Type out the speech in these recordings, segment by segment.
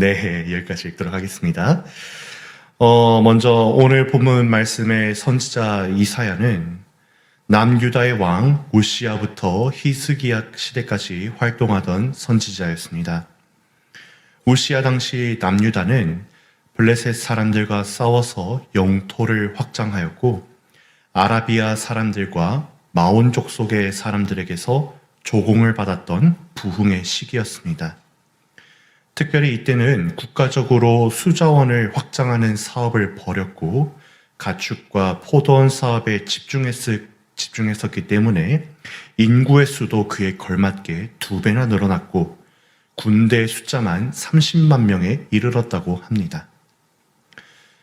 네, 여기까지 읽도록 하겠습니다. 어, 먼저 오늘 본문 말씀의 선지자 이사야는 남유다의 왕 우시아부터 히스기야 시대까지 활동하던 선지자였습니다. 우시아 당시 남유다는 블레셋 사람들과 싸워서 영토를 확장하였고 아라비아 사람들과 마온족 속의 사람들에게서 조공을 받았던 부흥의 시기였습니다. 특별히 이때는 국가적으로 수자원을 확장하는 사업을 벌였고 가축과 포도원 사업에 집중했을, 집중했었기 때문에 인구의 수도 그에 걸맞게 두 배나 늘어났고 군대 숫자만 30만 명에 이르렀다고 합니다.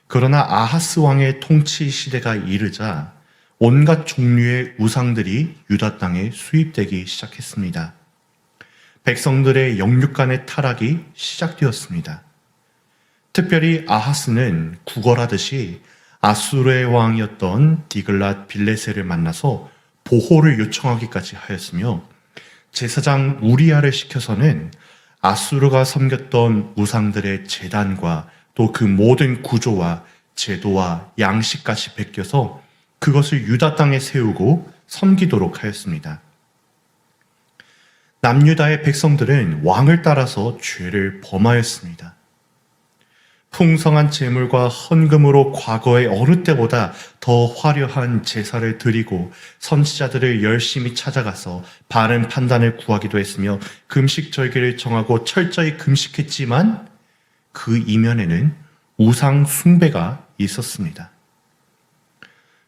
그러나 아하스 왕의 통치 시대가 이르자 온갖 종류의 우상들이 유다 땅에 수입되기 시작했습니다. 백성들의 영육간의 타락이 시작되었습니다. 특별히 아하스는 구걸하듯이 아수르의 왕이었던 디글랏 빌레세를 만나서 보호를 요청하기까지 하였으며 제사장 우리아를 시켜서는 아수르가 섬겼던 우상들의 재단과 또 그 모든 구조와 제도와 양식까지 베껴서 그것을 유다 땅에 세우고 섬기도록 하였습니다. 남유다의 백성들은 왕을 따라서 죄를 범하였습니다. 풍성한 재물과 헌금으로 과거의 어느 때보다 더 화려한 제사를 드리고 선지자들을 열심히 찾아가서 바른 판단을 구하기도 했으며 금식 절기를 정하고 철저히 금식했지만 그 이면에는 우상 숭배가 있었습니다.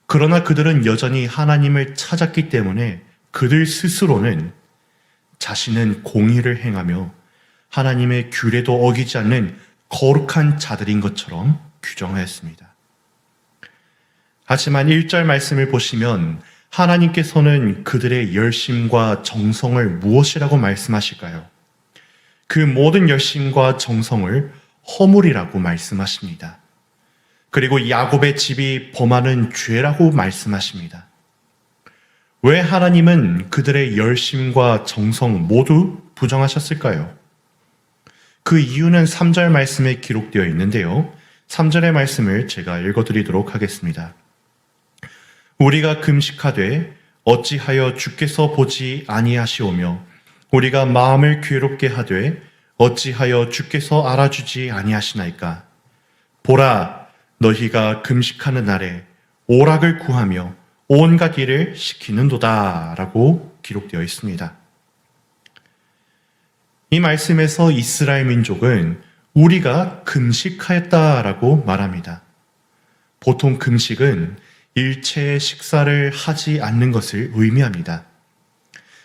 그러나 그들은 여전히 하나님을 찾았기 때문에 그들 스스로는 자신은 공의를 행하며 하나님의 규례도 어기지 않는 거룩한 자들인 것처럼 규정하였습니다. 하지만 1절 말씀을 보시면 하나님께서는 그들의 열심과 정성을 무엇이라고 말씀하실까요? 그 모든 열심과 정성을 허물이라고 말씀하십니다. 그리고 야곱의 집이 범하는 죄라고 말씀하십니다. 왜 하나님은 그들의 열심과 정성 모두 부정하셨을까요? 그 이유는 3절 말씀에 기록되어 있는데요. 3절의 말씀을 제가 읽어드리도록 하겠습니다. 우리가 금식하되 어찌하여 주께서 보지 아니하시오며 우리가 마음을 괴롭게 하되 어찌하여 주께서 알아주지 아니하시나이까 보라 너희가 금식하는 날에 오락을 구하며 온갖 일을 시키는도다 라고 기록되어 있습니다. 이 말씀에서 이스라엘 민족은 우리가 금식하였다라고 말합니다. 보통 금식은 일체의 식사를 하지 않는 것을 의미합니다.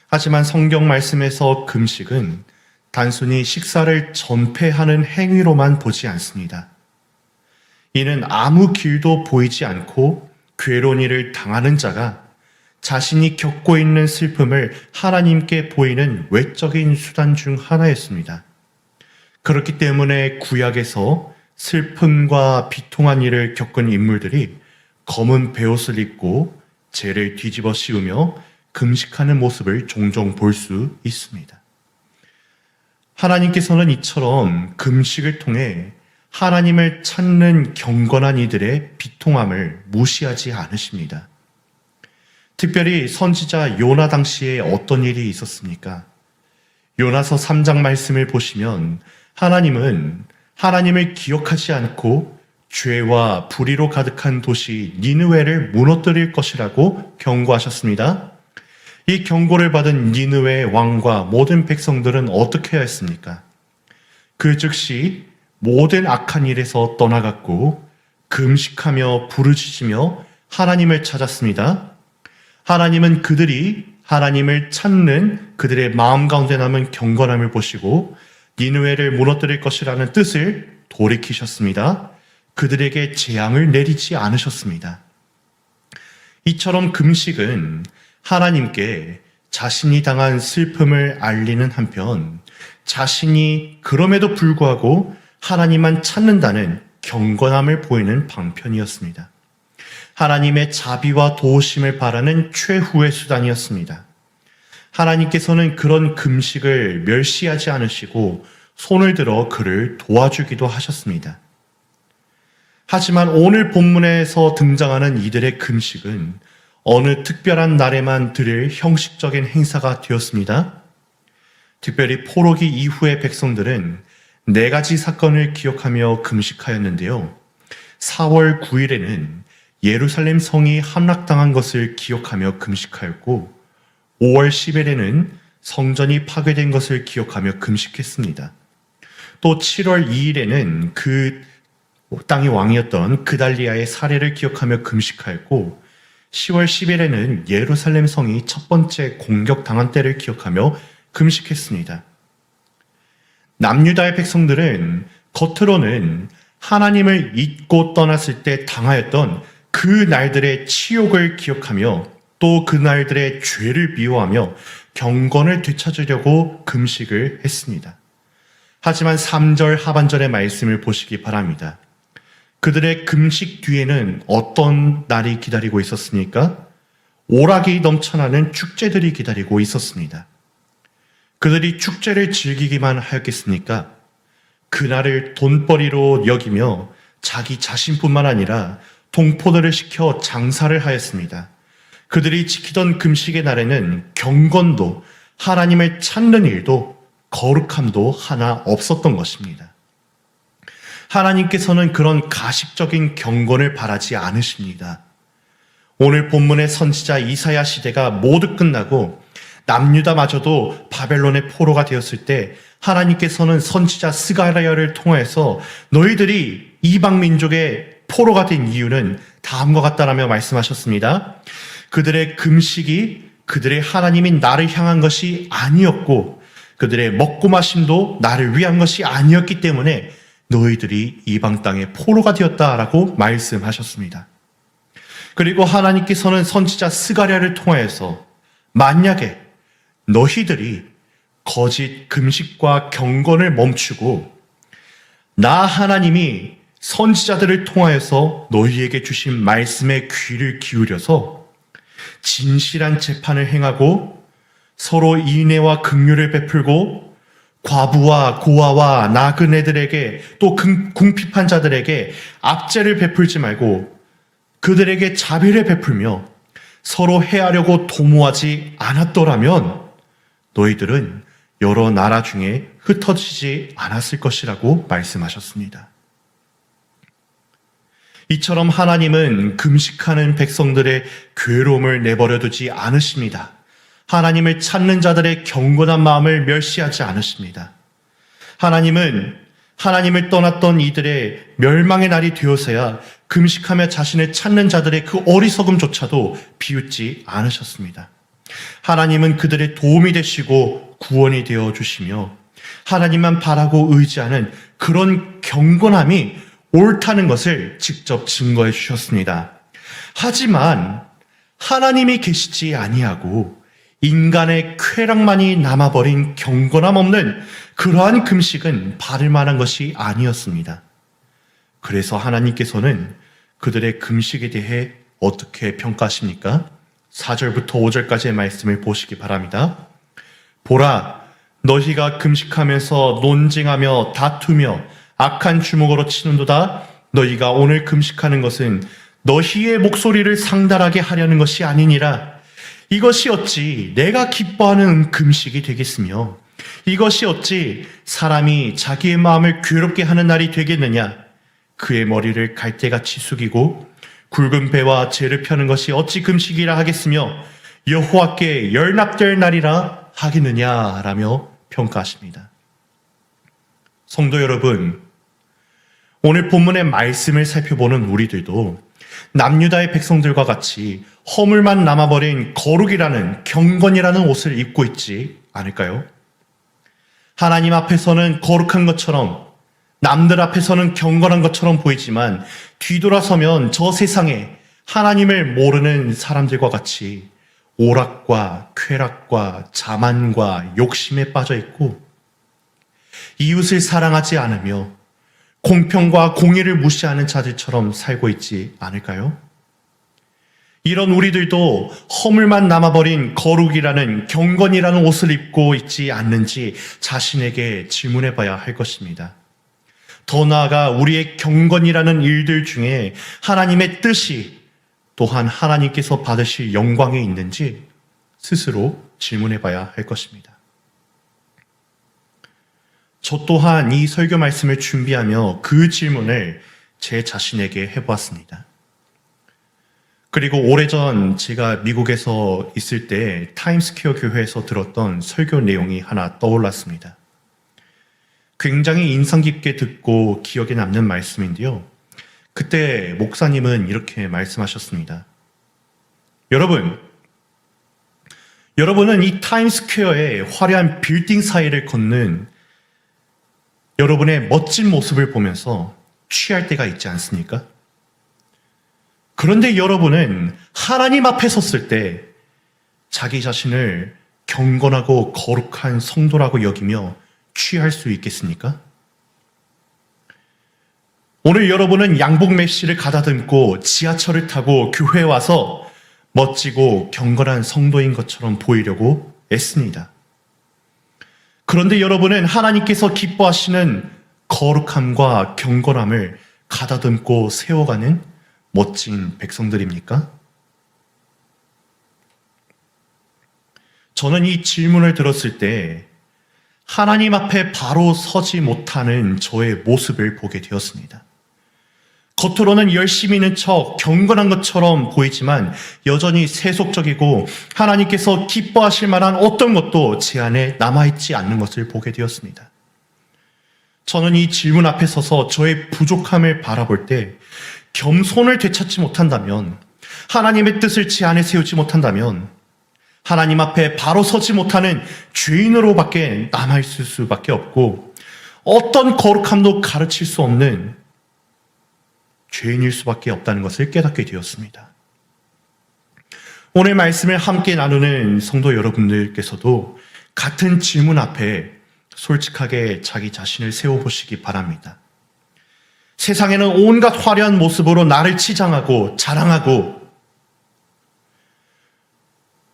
하지만 성경 말씀에서 금식은 단순히 식사를 전폐하는 행위로만 보지 않습니다. 이는 아무 길도 보이지 않고 일을 당하는 자가 자신이 겪고 있는 슬픔을 하나님께 보이는 외적인 수단 중 하나였습니다. 그렇기 때문에 구약에서 슬픔과 비통한 일을 겪은 인물들이 검은 베옷을 입고 죄를 뒤집어 씌우며 금식하는 모습을 종종 볼 수 있습니다. 하나님께서는 이처럼 금식을 통해 하나님을 찾는 경건한 이들의 비통함을 무시하지 않으십니다. 특별히 선지자 요나 당시에 어떤 일이 있었습니까? 요나서 3장 말씀을 보시면 하나님은 하나님을 기억하지 않고 죄와 불의로 가득한 도시 니느웨를 무너뜨릴 것이라고 경고하셨습니다. 이 경고를 받은 니느웨 왕과 모든 백성들은 어떻게 했습니까? 그 즉시 모든 악한 일에서 떠나갔고 금식하며 부르짖으며 하나님을 찾았습니다. 하나님은 그들이 하나님을 찾는 그들의 마음 가운데 남은 경건함을 보시고 니누에를 무너뜨릴 것이라는 뜻을 돌이키셨습니다. 그들에게 재앙을 내리지 않으셨습니다. 이처럼 금식은 하나님께 자신이 당한 슬픔을 알리는 한편 자신이 그럼에도 불구하고 하나님만 찾는다는 경건함을 보이는 방편이었습니다. 하나님의 자비와 도우심을 바라는 최후의 수단이었습니다. 하나님께서는 그런 금식을 멸시하지 않으시고 손을 들어 그를 도와주기도 하셨습니다. 하지만 오늘 본문에서 등장하는 이들의 금식은 어느 특별한 날에만 드릴 형식적인 행사가 되었습니다. 특별히 포로기 이후의 백성들은 네 가지 사건을 기억하며 금식하였는데요. 4월 9일에는 예루살렘 성이 함락당한 것을 기억하며 금식하였고, 5월 10일에는 성전이 파괴된 것을 기억하며 금식했습니다. 또 7월 2일에는 그 땅의 왕이었던 그달리아의 사례를 기억하며 금식하였고 10월 10일에는 예루살렘 성이 첫 번째 공격당한 때를 기억하며 금식했습니다. 남유다의 백성들은 겉으로는 하나님을 잊고 떠났을 때 당하였던 그 날들의 치욕을 기억하며 또 그 날들의 죄를 미워하며 경건을 되찾으려고 금식을 했습니다. 하지만 3절 하반절의 말씀을 보시기 바랍니다. 그들의 금식 뒤에는 어떤 날이 기다리고 있었습니까? 오락이 넘쳐나는 축제들이 기다리고 있었습니다. 그들이 축제를 즐기기만 하였겠습니까? 그날을 돈벌이로 여기며 자기 자신뿐만 아니라 동포들을 시켜 장사를 하였습니다. 그들이 지키던 금식의 날에는 경건도 하나님을 찾는 일도 거룩함도 하나 없었던 것입니다. 하나님께서는 그런 가식적인 경건을 바라지 않으십니다. 오늘 본문의 선지자 이사야 시대가 모두 끝나고 남유다마저도 바벨론의 포로가 되었을 때 하나님께서는 선지자 스가랴를 통해서 너희들이 이방 민족의 포로가 된 이유는 다음과 같다라며 말씀하셨습니다. 그들의 금식이 그들의 하나님인 나를 향한 것이 아니었고 그들의 먹고 마심도 나를 위한 것이 아니었기 때문에 너희들이 이방 땅의 포로가 되었다라고 말씀하셨습니다. 그리고 하나님께서는 선지자 스가랴를 통하여서 만약에 너희들이 거짓 금식과 경건을 멈추고 나 하나님이 선지자들을 통하여서 너희에게 주신 말씀에 귀를 기울여서 진실한 재판을 행하고 서로 인애와 긍휼을 베풀고 과부와 고아와 나그네들에게 또 궁핍한 자들에게 압제를 베풀지 말고 그들에게 자비를 베풀며 서로 해하려고 도모하지 않았더라면 너희들은 여러 나라 중에 흩어지지 않았을 것이라고 말씀하셨습니다. 이처럼 하나님은 금식하는 백성들의 괴로움을 내버려 두지 않으십니다. 하나님을 찾는 자들의 경건한 마음을 멸시하지 않으십니다. 하나님은 하나님을 떠났던 이들의 멸망의 날이 되어서야 금식하며 자신을 찾는 자들의 그 어리석음조차도 비웃지 않으셨습니다. 하나님은 그들의 도움이 되시고 구원이 되어 주시며 하나님만 바라고 의지하는 그런 경건함이 옳다는 것을 직접 증거해 주셨습니다. 하지만 하나님이 계시지 아니하고 인간의 쾌락만이 남아버린 경건함 없는 그러한 금식은 바를 만한 것이 아니었습니다. 그래서 하나님께서는 그들의 금식에 대해 어떻게 평가하십니까? 4절부터 5절까지의 말씀을 보시기 바랍니다. 보라, 너희가 금식하면서 논쟁하며 다투며 악한 주먹으로 치는도다. 너희가 오늘 금식하는 것은 너희의 목소리를 상달하게 하려는 것이 아니니라. 이것이 어찌 내가 기뻐하는 금식이 되겠으며 이것이 어찌 사람이 자기의 마음을 괴롭게 하는 날이 되겠느냐. 그의 머리를 갈대같이 숙이고 굵은 배와 죄를 펴는 것이 어찌 금식이라 하겠으며 여호와께 열납될 날이라 하겠느냐라며 평가하십니다. 성도 여러분, 오늘 본문의 말씀을 살펴보는 우리들도 남유다의 백성들과 같이 허물만 남아버린 거룩이라는 경건이라는 옷을 입고 있지 않을까요? 하나님 앞에서는 거룩한 것처럼 남들 앞에서는 경건한 것처럼 보이지만 뒤돌아서면 저 세상에 하나님을 모르는 사람들과 같이 오락과 쾌락과 자만과 욕심에 빠져 있고 이웃을 사랑하지 않으며 공평과 공의를 무시하는 자들처럼 살고 있지 않을까요? 이런 우리들도 허물만 남아버린 거룩이라는 경건이라는 옷을 입고 있지 않는지 자신에게 질문해 봐야 할 것입니다. 더 나아가 우리의 경건이라는 일들 중에 하나님의 뜻이 또한 하나님께서 받으실 영광에 있는지 스스로 질문해 봐야 할 것입니다. 저 또한 이 설교 말씀을 준비하며 그 질문을 제 자신에게 해보았습니다. 그리고 오래전 제가 미국에서 있을 때 타임스퀘어 교회에서 들었던 설교 내용이 하나 떠올랐습니다. 굉장히 인상 깊게 듣고 기억에 남는 말씀인데요. 그때 목사님은 이렇게 말씀하셨습니다. 여러분, 여러분은 이 타임스퀘어의 화려한 빌딩 사이를 걷는 여러분의 멋진 모습을 보면서 취할 때가 있지 않습니까? 그런데 여러분은 하나님 앞에 섰을 때 자기 자신을 경건하고 거룩한 성도라고 여기며 취할 수 있겠습니까? 오늘 여러분은 양복 메시를 가다듬고 지하철을 타고 교회에 와서 멋지고 경건한 성도인 것처럼 보이려고 애씁니다. 그런데 여러분은 하나님께서 기뻐하시는 거룩함과 경건함을 가다듬고 세워가는 멋진 백성들입니까? 저는 이 질문을 들었을 때 하나님 앞에 바로 서지 못하는 저의 모습을 보게 되었습니다. 겉으로는 열심히 있는 척 경건한 것처럼 보이지만 여전히 세속적이고 하나님께서 기뻐하실 만한 어떤 것도 제 안에 남아있지 않는 것을 보게 되었습니다. 저는 이 질문 앞에 서서 저의 부족함을 바라볼 때 겸손을 되찾지 못한다면 하나님의 뜻을 제 안에 세우지 못한다면 하나님 앞에 바로 서지 못하는 죄인으로밖에 남아있을 수밖에 없고 어떤 거룩함도 가르칠 수 없는 죄인일 수밖에 없다는 것을 깨닫게 되었습니다. 오늘 말씀을 함께 나누는 성도 여러분들께서도 같은 질문 앞에 솔직하게 자기 자신을 세워보시기 바랍니다. 세상에는 온갖 화려한 모습으로 나를 치장하고 자랑하고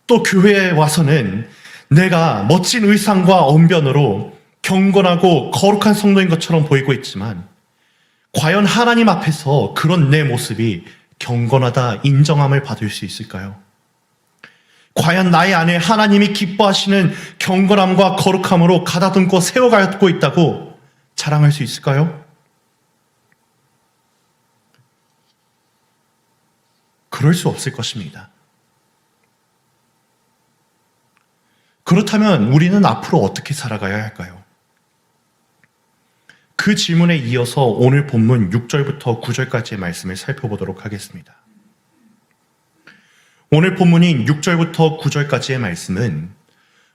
또 교회에 와서는 내가 멋진 의상과 언변으로 경건하고 거룩한 성도인 것처럼 보이고 있지만 과연 하나님 앞에서 그런 내 모습이 경건하다 인정함을 받을 수 있을까요? 과연 나의 안에 하나님이 기뻐하시는 경건함과 거룩함으로 가다듬고 세워가고 있다고 자랑할 수 있을까요? 그럴 수 없을 것입니다. 그렇다면 우리는 앞으로 어떻게 살아가야 할까요? 그 질문에 이어서 오늘 본문 6절부터 9절까지의 말씀을 살펴보도록 하겠습니다. 오늘 본문인 6절부터 9절까지의 말씀은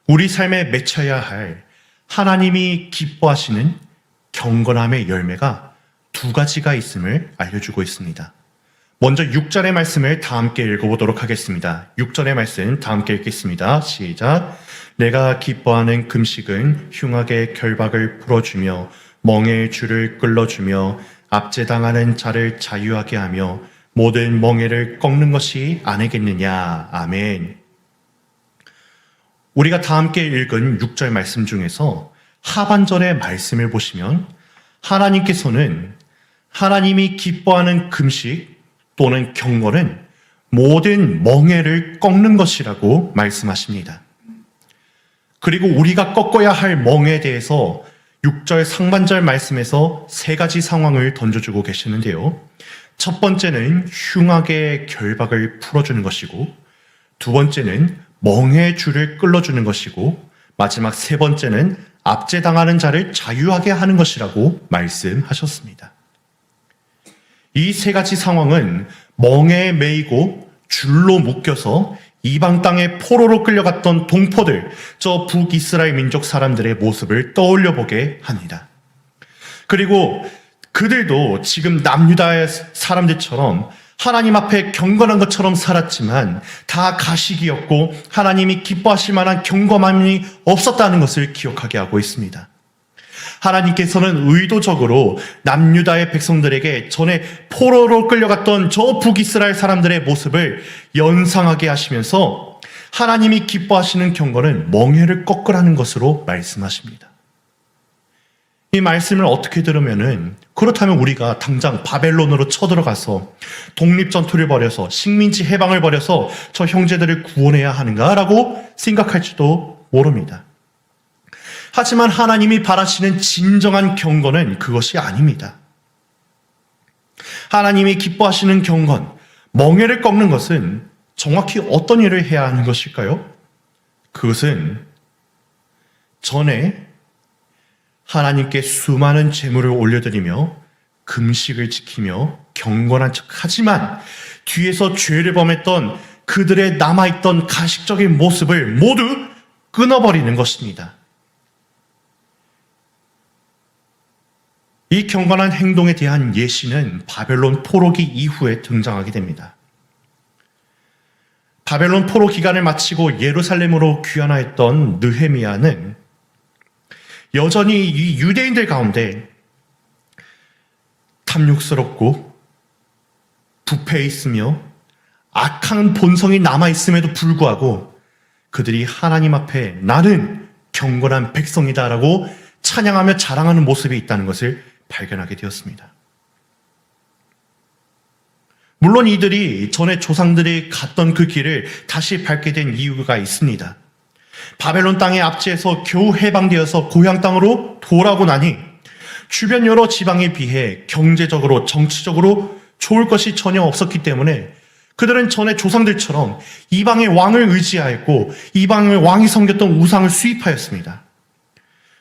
우리 삶에 맺혀야 할 하나님이 기뻐하시는 경건함의 열매가 두 가지가 있음을 알려주고 있습니다. 먼저 6절의 말씀을 다 함께 읽어보도록 하겠습니다. 6절의 말씀 다 함께 읽겠습니다. 시작. 내가 기뻐하는 금식은 흉악의 결박을 풀어주며 멍에의 줄을 끌어주며 압제당하는 자를 자유하게 하며 모든 멍에를 꺾는 것이 아니겠느냐. 아멘. 우리가 다 함께 읽은 6절 말씀 중에서 하반절의 말씀을 보시면 하나님께서는 하나님이 기뻐하는 금식 또는 경건은 모든 멍에를 꺾는 것이라고 말씀하십니다. 그리고 우리가 꺾어야 할 멍에 대해서 6절 상반절 말씀에서 세 가지 상황을 던져주고 계시는데요. 첫 번째는 흉악의 결박을 풀어주는 것이고, 두 번째는 멍의 줄을 끌어주는 것이고, 마지막 세 번째는 압제당하는 자를 자유하게 하는 것이라고 말씀하셨습니다. 이 세 가지 상황은 멍에 매이고 줄로 묶여서 이방 땅에 포로로 끌려갔던 동포들, 저 북이스라엘 민족 사람들의 모습을 떠올려 보게 합니다. 그리고 그들도 지금 남유다의 사람들처럼 하나님 앞에 경건한 것처럼 살았지만 다 가식이었고 하나님이 기뻐하실 만한 경건함이 없었다는 것을 기억하게 하고 있습니다. 하나님께서는 의도적으로 남유다의 백성들에게 전에 포로로 끌려갔던 저 북이스라엘 사람들의 모습을 연상하게 하시면서 하나님이 기뻐하시는 경건은 멍해를 꺾으라는 것으로 말씀하십니다. 이 말씀을 어떻게 들으면은 그렇다면 우리가 당장 바벨론으로 쳐들어가서 독립 전투를 벌여서 식민지 해방을 벌여서 저 형제들을 구원해야 하는가라고 생각할지도 모릅니다. 하지만 하나님이 바라시는 진정한 경건은 그것이 아닙니다. 하나님이 기뻐하시는 경건, 멍해를 꺾는 것은 정확히 어떤 일을 해야 하는 것일까요? 그것은 전에 하나님께 수많은 재물을 올려드리며 금식을 지키며 경건한 척 하지만 뒤에서 죄를 범했던 그들의 남아있던 가식적인 모습을 모두 끊어버리는 것입니다. 이 경건한 행동에 대한 예시는 바벨론 포로기 이후에 등장하게 됩니다. 바벨론 포로 기간을 마치고 예루살렘으로 귀환하였던 느헤미야는 여전히 이 유대인들 가운데 탐욕스럽고 부패해 있으며 악한 본성이 남아 있음에도 불구하고 그들이 하나님 앞에 나는 경건한 백성이다라고 찬양하며 자랑하는 모습이 있다는 것을 발견하게 되었습니다. 물론 이들이 전에 조상들이 갔던 그 길을 다시 밟게 된 이유가 있습니다. 바벨론 땅의 압제에서 겨우 해방되어서 고향 땅으로 돌아오고 나니 주변 여러 지방에 비해 경제적으로 정치적으로 좋을 것이 전혀 없었기 때문에 그들은 전에 조상들처럼 이방의 왕을 의지하였고 이방의 왕이 섬겼던 우상을 수입하였습니다.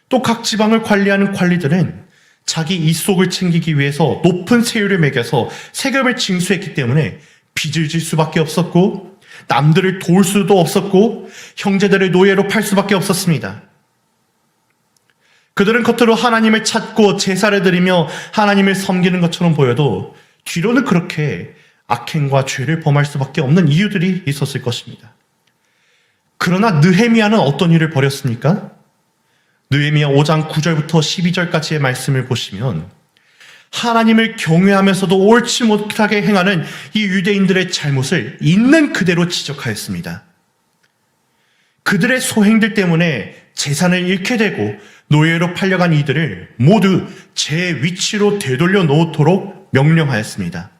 또 각 지방을 관리하는 관리들은 자기 이속을 챙기기 위해서 높은 세율을 매겨서 세금을 징수했기 때문에 빚을 질 수밖에 없었고 남들을 도울 수도 없었고 형제들을 노예로 팔 수밖에 없었습니다. 그들은 겉으로 하나님을 찾고 제사를 드리며 하나님을 섬기는 것처럼 보여도 뒤로는 그렇게 악행과 죄를 범할 수밖에 없는 이유들이 있었을 것입니다. 그러나 느헤미야는 어떤 일을 벌였습니까? 느헤미야 5장 9절부터 12절까지의 말씀을 보시면 하나님을 경외하면서도 옳지 못하게 행하는 이 유대인들의 잘못을 있는 그대로 지적하였습니다. 그들의 소행들 때문에 재산을 잃게 되고 노예로 팔려간 이들을 모두 제 위치로 되돌려 놓도록 명령하였습니다.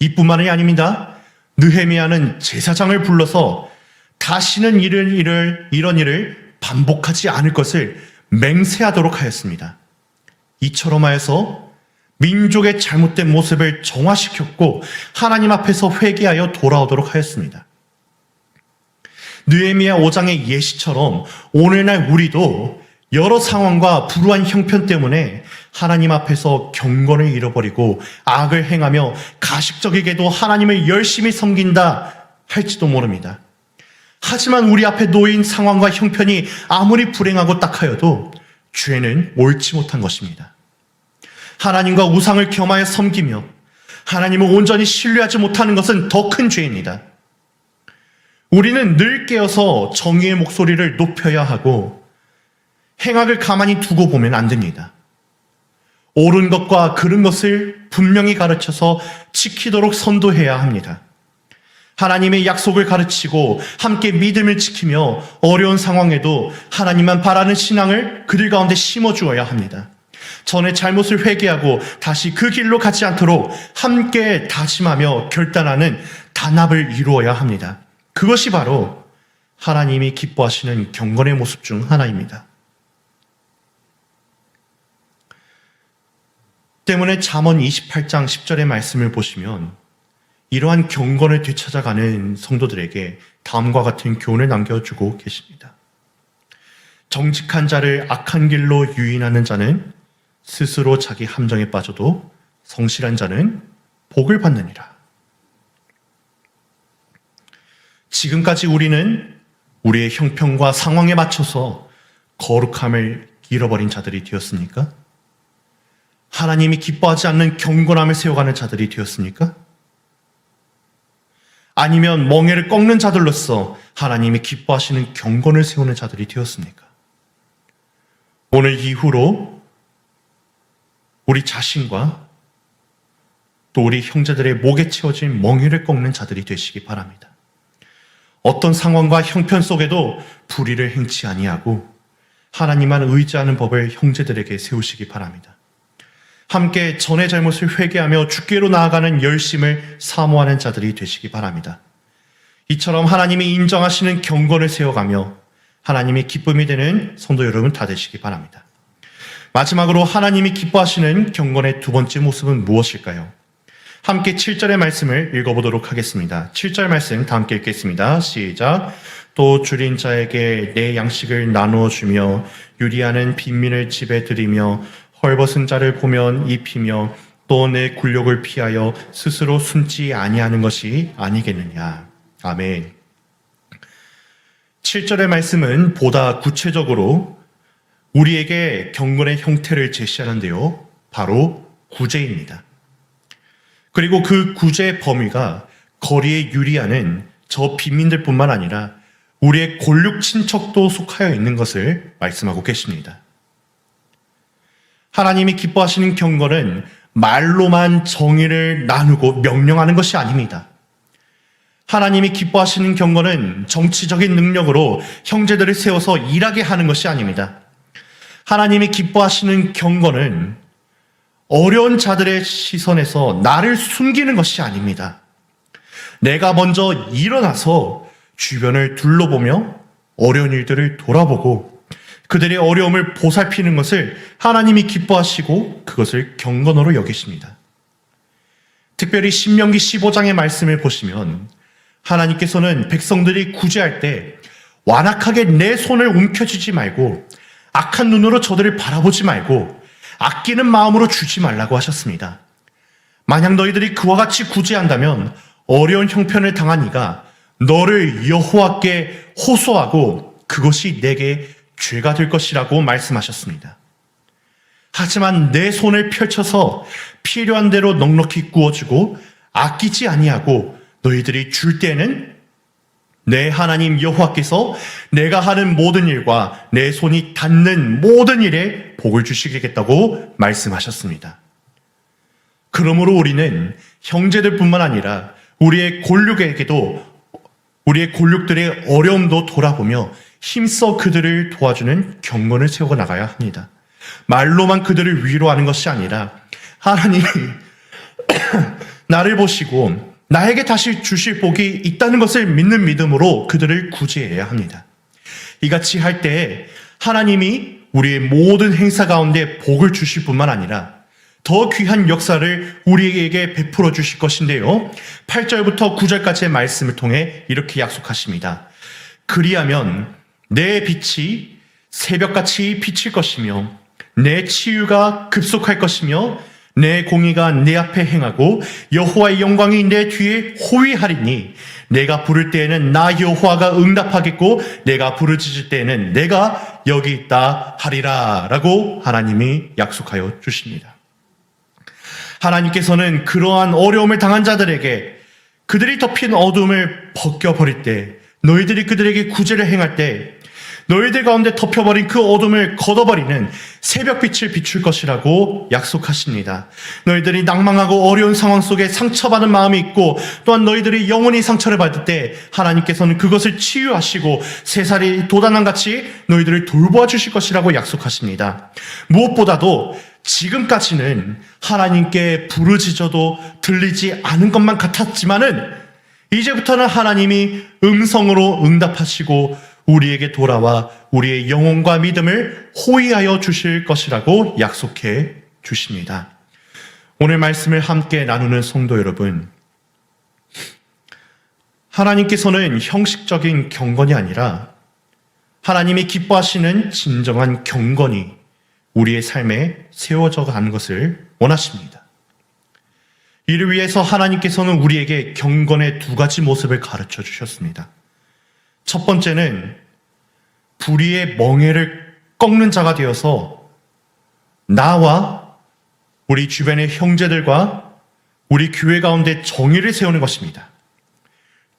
이뿐만이 아닙니다. 느헤미야는 제사장을 불러서 다시는 이런 일을 이런 일을 반복하지 않을 것을 맹세하도록 하였습니다. 이처럼 하여서 민족의 잘못된 모습을 정화시켰고 하나님 앞에서 회개하여 돌아오도록 하였습니다. 느헤미야 5장의 예시처럼 오늘날 우리도 여러 상황과 불우한 형편 때문에 하나님 앞에서 경건을 잃어버리고 악을 행하며 가식적이게도 하나님을 열심히 섬긴다 할지도 모릅니다. 하지만 우리 앞에 놓인 상황과 형편이 아무리 불행하고 딱하여도 죄는 옳지 못한 것입니다. 하나님과 우상을 겸하여 섬기며 하나님을 온전히 신뢰하지 못하는 것은 더 큰 죄입니다. 우리는 늘 깨어서 정의의 목소리를 높여야 하고 행악을 가만히 두고 보면 안 됩니다. 옳은 것과 그른 것을 분명히 가르쳐서 지키도록 선도해야 합니다. 하나님의 약속을 가르치고 함께 믿음을 지키며 어려운 상황에도 하나님만 바라는 신앙을 그들 가운데 심어 주어야 합니다. 전에 잘못을 회개하고 다시 그 길로 가지 않도록 함께 다짐하며 결단하는 단합을 이루어야 합니다. 그것이 바로 하나님이 기뻐하시는 경건의 모습 중 하나입니다. 때문에 잠언 28장 10절의 말씀을 보시면 이러한 경건을 되찾아가는 성도들에게 다음과 같은 교훈을 남겨주고 계십니다. 정직한 자를 악한 길로 유인하는 자는 스스로 자기 함정에 빠져도 성실한 자는 복을 받느니라. 지금까지 우리는 우리의 형편과 상황에 맞춰서 거룩함을 잃어버린 자들이 되었습니까? 하나님이 기뻐하지 않는 경건함을 세워가는 자들이 되었습니까? 아니면 멍해를 꺾는 자들로서 하나님이 기뻐하시는 경건을 세우는 자들이 되었습니까? 오늘 이후로 우리 자신과 또 우리 형제들의 목에 채워진 멍에를 꺾는 자들이 되시기 바랍니다. 어떤 상황과 형편 속에도 불의를 행치 아니하고 하나님만 의지하는 법을 형제들에게 세우시기 바랍니다. 함께 전의 잘못을 회개하며 주께로 나아가는 열심을 사모하는 자들이 되시기 바랍니다. 이처럼 하나님이 인정하시는 경건을 세워가며 하나님이 기쁨이 되는 성도 여러분 다 되시기 바랍니다. 마지막으로 하나님이 기뻐하시는 경건의 두 번째 모습은 무엇일까요? 함께 7절의 말씀을 읽어보도록 하겠습니다. 7절 말씀 다 함께 읽겠습니다. 시작. 또 줄인 자에게 내 양식을 나누어 주며 유리하는 빈민을 집에 들이며 헐벗은 자를 보면 입히며 또 내 굴욕을 피하여 스스로 숨지 아니하는 것이 아니겠느냐. 아멘. 7절의 말씀은 보다 구체적으로 우리에게 경건의 형태를 제시하는데요. 바로 구제입니다. 그리고 그 구제의 범위가 거리에 유리하는 저 빈민들뿐만 아니라 우리의 골육 친척도 속하여 있는 것을 말씀하고 계십니다. 하나님이 기뻐하시는 경건은 말로만 정의를 나누고 명령하는 것이 아닙니다. 하나님이 기뻐하시는 경건은 정치적인 능력으로 형제들을 세워서 일하게 하는 것이 아닙니다. 하나님이 기뻐하시는 경건은 어려운 자들의 시선에서 나를 숨기는 것이 아닙니다. 내가 먼저 일어나서 주변을 둘러보며 어려운 일들을 돌아보고 그들의 어려움을 보살피는 것을 하나님이 기뻐하시고 그것을 경건으로 여기십니다. 특별히 신명기 15장의 말씀을 보시면 하나님께서는 백성들이 구제할 때 완악하게 내 손을 움켜쥐지 말고 악한 눈으로 저들을 바라보지 말고 아끼는 마음으로 주지 말라고 하셨습니다. 만약 너희들이 그와 같이 구제한다면 어려운 형편을 당한 이가 너를 여호와께 호소하고 그것이 내게 죄가 될 것이라고 말씀하셨습니다. 하지만 내 손을 펼쳐서 필요한 대로 넉넉히 구워주고 아끼지 아니하고 너희들이 줄 때는 내 하나님 여호와께서 내가 하는 모든 일과 내 손이 닿는 모든 일에 복을 주시겠다고 말씀하셨습니다. 그러므로 우리는 형제들뿐만 아니라 우리의 골육에게도 우리의 골육들의 어려움도 돌아보며 힘써 그들을 도와주는 경건을 세워 나가야 합니다. 말로만 그들을 위로하는 것이 아니라 하나님이 나를 보시고 나에게 다시 주실 복이 있다는 것을 믿는 믿음으로 그들을 구제해야 합니다. 이같이 할때 하나님이 우리의 모든 행사 가운데 복을 주실 뿐만 아니라 더 귀한 역사를 우리에게 베풀어 주실 것인데요. 8절부터 9절까지의 말씀을 통해 이렇게 약속하십니다. 그리하면 내 빛이 새벽같이 비칠 것이며 내 치유가 급속할 것이며 내 공의가 내 앞에 행하고 여호와의 영광이 내 뒤에 호위하리니 내가 부를 때에는 나 여호와가 응답하겠고 내가 부르짖을 때에는 내가 여기 있다 하리라라고 하나님이 약속하여 주십니다. 하나님께서는 그러한 어려움을 당한 자들에게 그들이 덮인 어둠을 벗겨버릴 때 너희들이 그들에게 구제를 행할 때 너희들 가운데 덮여버린 그 어둠을 걷어버리는 새벽빛을 비출 것이라고 약속하십니다. 너희들이 낭망하고 어려운 상황 속에 상처받은 마음이 있고 또한 너희들이 영원히 상처를 받을 때 하나님께서는 그것을 치유하시고 세살이 도단한 같이 너희들을 돌보아 주실 것이라고 약속하십니다. 무엇보다도 지금까지는 하나님께 부르짖어도 들리지 않은 것만 같았지만은 이제부터는 하나님이 음성으로 응답하시고 우리에게 돌아와 우리의 영혼과 믿음을 호위하여 주실 것이라고 약속해 주십니다. 오늘 말씀을 함께 나누는 성도 여러분, 하나님께서는 형식적인 경건이 아니라 하나님이 기뻐하시는 진정한 경건이 우리의 삶에 세워져 가는 것을 원하십니다. 이를 위해서 하나님께서는 우리에게 경건의 두 가지 모습을 가르쳐 주셨습니다. 첫 번째는 불의의 멍해를 꺾는 자가 되어서 나와 우리 주변의 형제들과 우리 교회 가운데 정의를 세우는 것입니다.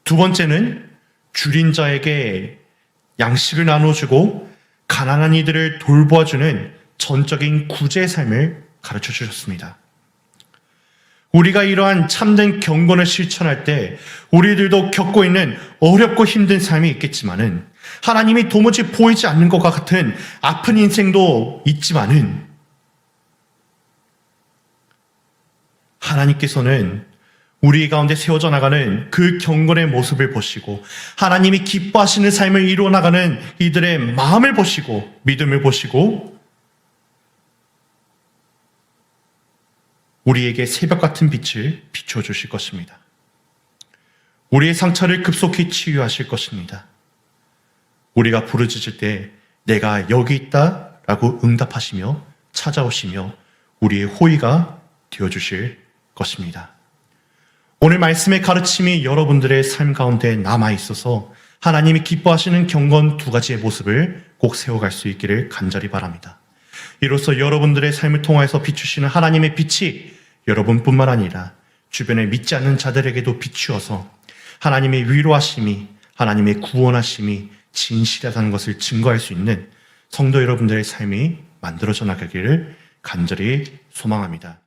두 번째는 줄인 자에게 양식을 나눠주고 가난한 이들을 돌보아주는 전적인 구제 삶을 가르쳐 주셨습니다. 우리가 이러한 참된 경건을 실천할 때 우리들도 겪고 있는 어렵고 힘든 삶이 있겠지만은 하나님이 도무지 보이지 않는 것과 같은 아픈 인생도 있지만은 하나님께서는 우리 가운데 세워져 나가는 그 경건의 모습을 보시고 하나님이 기뻐하시는 삶을 이루어 나가는 이들의 마음을 보시고 믿음을 보시고 우리에게 새벽 같은 빛을 비춰 주실 것입니다. 우리의 상처를 급속히 치유하실 것입니다. 우리가 부르짖을 때 내가 여기 있다 라고 응답하시며 찾아오시며 우리의 호의가 되어 주실 것입니다. 오늘 말씀의 가르침이 여러분들의 삶 가운데 남아 있어서 하나님이 기뻐하시는 경건 두 가지의 모습을 꼭 세워갈 수 있기를 간절히 바랍니다. 이로써 여러분들의 삶을 통하여서 비추시는 하나님의 빛이 여러분뿐만 아니라 주변에 믿지 않는 자들에게도 비추어서 하나님의 위로하심이 하나님의 구원하심이 진실하다는 것을 증거할 수 있는 성도 여러분들의 삶이 만들어져 나가기를 간절히 소망합니다.